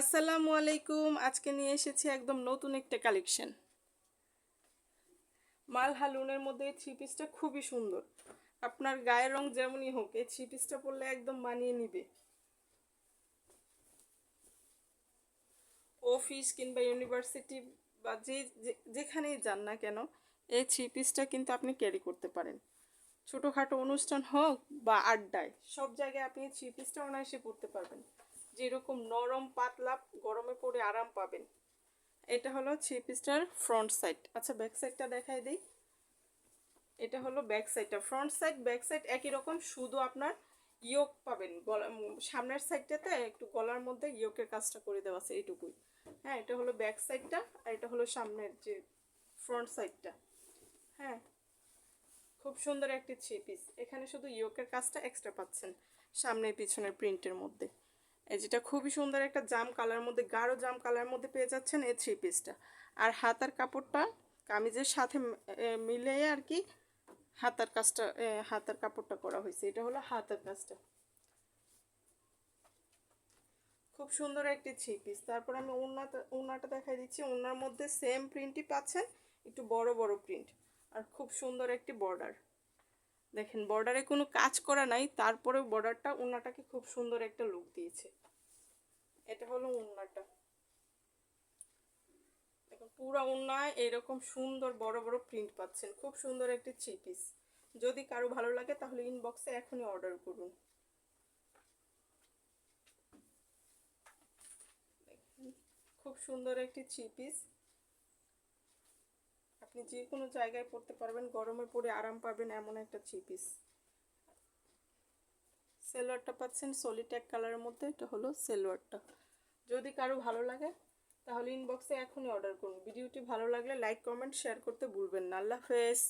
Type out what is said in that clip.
আসসালামু আলাইকুম। আজকে নিয়ে এসেছি একদম নতুন একটা কালেকশন মাল হালুনের মধ্যে এই থ্রি পিসটা খুবই সুন্দর। আপনার গায়ের রং যেমনই হোক, এই থ্রি পিসটা পরলে একদম মানিয়ে নিবে। অফিস কিংবা ইউনিভার্সিটি বা যে যেখানেই যান না কেন, এই থ্রি পিসটা কিন্তু আপনি ক্যারি করতে পারেন। ছোটোখাটো অনুষ্ঠান হোক বা আড্ডায়, সব জায়গায় আপনি থ্রি পিসটা অনায়াসে পরতে পারবেন। যেরকম নরম, পাতলা, গরমে পরে আরাম পাবেন। এটা হলো থ্রি পিসটার ফ্রন্ট সাইড। আচ্ছা ব্যাক সাইডটা দেখাই দিই। এটা হলো ব্যাক সাইডটা ফ্রন্ট সাইড ব্যাক সাইড একই রকম, শুধু আপনার ইয়োক পাবেন। গলা সামনের সাইডটাতে একটু গলার মধ্যে ইয়োকের কাজটা করে দেওয়া আছে এইটুকুই। হ্যাঁ এটা হলো ব্যাক সাইডটা আর এটা হলো সামনের যে ফ্রন্ট সাইডটা। হ্যাঁ খুব সুন্দর একটি থ্রি পিস। এখানে শুধু ইয়োকের কাজটা এক্সট্রা পাচ্ছেন সামনে পিছনের প্রিন্টের মধ্যে। এই যেটা খুবই সুন্দর একটা জাম কালার মধ্যে গাঢ় জাম কালার মধ্যে পেয়ে যাচ্ছেন এই থ্রি পিসটা আর হাতার কাপড়টা কামিজের সাথে ম- এ, মিলিয়ে আর কি হাতার কাজটা হাতার কাপড়টা করা হয়েছে। এটা হলো হাতার কাজটা। খুব সুন্দর একটি থ্রি পিস তারপর আমি ওড়নাটা ওড়নাটা দেখাই দিচ্ছি। ওড়নার মধ্যে সেম প্রিন্টই পাচ্ছেন একটু বড় বড় প্রিন্ট আর খুব সুন্দর একটি বর্ডার দেখেন বর্ডারে কোনো কাজ করা নাই তারপরে বর্ডারটা ওড়নাটাকে খুব সুন্দর একটা লুক দিয়েছে। এটা হলো উন্নাটা। দেখুন, পুরো ওড়নায় এরকম সুন্দর বড় বড় প্রিন্ট পাচ্ছেন, খুব সুন্দর একটি থ্রি পিস যদি কারও ভালো লাগে, তাহলে ইনবক্সে এখনই অর্ডার করুন। খুব সুন্দর একটি থ্রি পিস আপনি যে কোনো জায়গায় পরতে পারবেন, গরমে পরে আরাম পাবেন এমন একটা থ্রি পিস। সেলোয়ারটা পাচ্ছেন সলিট্যাক কালারের মধ্যে, এটা হলো সেলোয়ারটা। যদি কারও ভালো লাগে, তাহলে ইনবক্সে এখনই অর্ডার করুন। ভিডিওটি ভালো লাগলে লাইক কমেন্ট শেয়ার করতে ভুলবেন না। আল্লাহ হাফেজ।